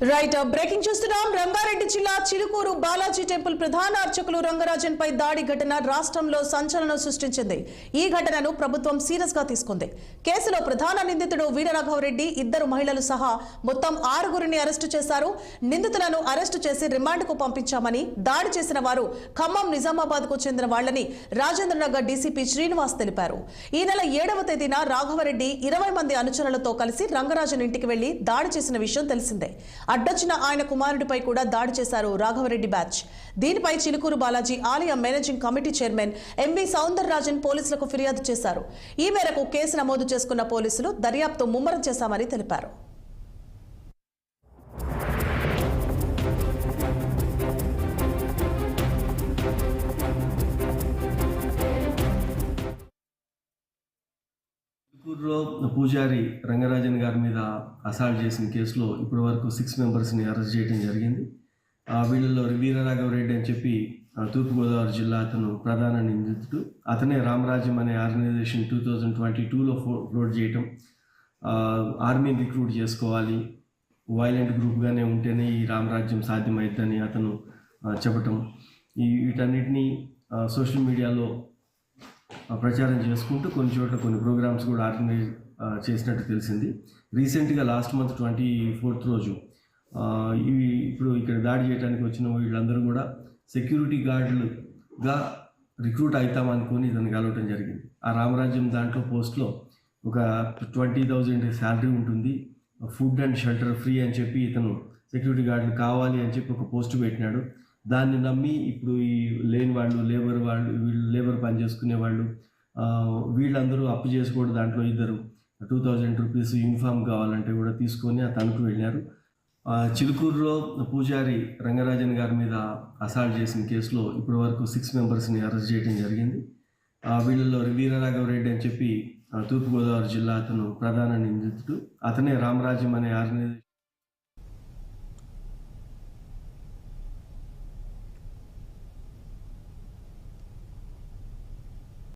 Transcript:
Right breaking చూస్తున్నాం రంగారెడ్డి జిల్లా Chilukuru Balaji temple ప్రధాన అర్చకులు రంగరాజన్ పై దాడి ఘటన రాష్ట్రంలో సంచలనం సృష్టించింది. ఈ ఘటనను ప్రభుత్వం సీరియస్గా తీసుకుంది. కేసులో ప్రధాన నిందితుడు వీరరాఘవరెడ్డి ఇద్దరు మహిళలు సహా మొత్తం ఆరుగురిని అరెస్టు చేశారు. నిందితులను అరెస్టు చేసి రిమాండ్కు పంపించామని దాడి చేసిన వారు ఖమ్మం నిజామాబాద్కు చెందిన వాళ్ళని రాజేంద్రనగర్ డీసీపీ శ్రీనివాస్ తెలిపారు. ఈ నెల ఏడవ తేదీన రాఘవరెడ్డి ఇరవై మంది అనుచరులతో కలిసి రంగరాజన్ ఇంటికి వెళ్ళి దాడి చేసిన విషయం తెలిసిందే. అడ్డొచ్చిన ఆయన కుమారుడిపై కూడా దాడి చేశారు రాఘవరెడ్డి బ్యాచ్. దీనిపై చిలుకూరు బాలాజీ ఆలయ managing committee chairman MV Soundararajan పోలీసులకు ఫిర్యాదు చేశారు. ఈ మేరకు కేసు నమోదు చేసుకున్న పోలీసులు దర్యాప్తు ముమ్మరం చేశామని తెలిపారు. చిత్తూరులో పూజారి రంగరాజన్ గారి మీద అసాల్ట్ చేసిన కేసులో ఇప్పటి వరకు సిక్స్ మెంబర్స్ని అరెస్ట్ చేయడం జరిగింది. ఆ వీళ్ళలో వీరరాఘవరెడ్డి అని చెప్పి తూర్పుగోదావరి జిల్లా అతను ప్రధాన నిందితుడు. అతనే రామరాజ్యం అనే ఆర్గనైజేషన్ టూ థౌజండ్ ట్వంటీ టూలో ఫ్లోట్ చేయటం. ఆర్మీని రిక్రూట్ చేసుకోవాలి. వైలెంట్ గ్రూప్గానే ఉంటేనే ఈ రామరాజ్యం సాధ్యమవుతుందని అతను చెప్పటం. ఈ వీటన్నిటినీ సోషల్ మీడియాలో ప్రచారం చేసుకుంటూ కొన్ని చోట్ల కొన్ని ప్రోగ్రామ్స్ కూడా ఆర్గనైజ్ చేసినట్టు తెలిసింది. రీసెంట్గా లాస్ట్ మంత్ ట్వంటీ ఫోర్త్ రోజు ఇవి ఇప్పుడు ఇక్కడ దాడి చేయడానికి వచ్చిన వీళ్ళందరూ కూడా సెక్యూరిటీ గార్డులుగా రిక్రూట్ అవుతామనుకొని ఇతను కలవటం జరిగింది. ఆ రామరాజ్యం దాంట్లో పోస్ట్లో ఒక ట్వంటీ థౌజండ్ శాలరీ ఉంటుంది. ఫుడ్ అండ్ షెల్టర్ ఫ్రీ అని చెప్పి ఇతను సెక్యూరిటీ గార్డులు కావాలి అని చెప్పి ఒక పోస్ట్ పెట్టినాడు. దాన్ని నమ్మి ఇప్పుడు ఈ లేని వాళ్ళు లేబర్ వాళ్ళు వీళ్ళు లేబర్ పని చేసుకునే వాళ్ళు వీళ్ళందరూ అప్పు చేసుకోవడం దాంట్లో ఇద్దరు. టూ థౌజండ్ రూపీస్ యూనిఫామ్ కావాలంటే కూడా తీసుకొని ఆ తణుకు వెళ్ళారు. చిలుకూరులో పూజారి రంగరాజన్ గారి మీద అసాల్ట్ చేసిన కేసులో ఇప్పటి వరకు సిక్స్ మెంబర్స్ని అరెస్ట్ చేయడం జరిగింది. ఆ, వీళ్ళలో వీరరాఘవరెడ్డి అని చెప్పి తూర్పుగోదావరి జిల్లా అతను ప్రధాన నిందితుడు. అతనే రామరాజ్యం అనే ఆర్గనైజేషన్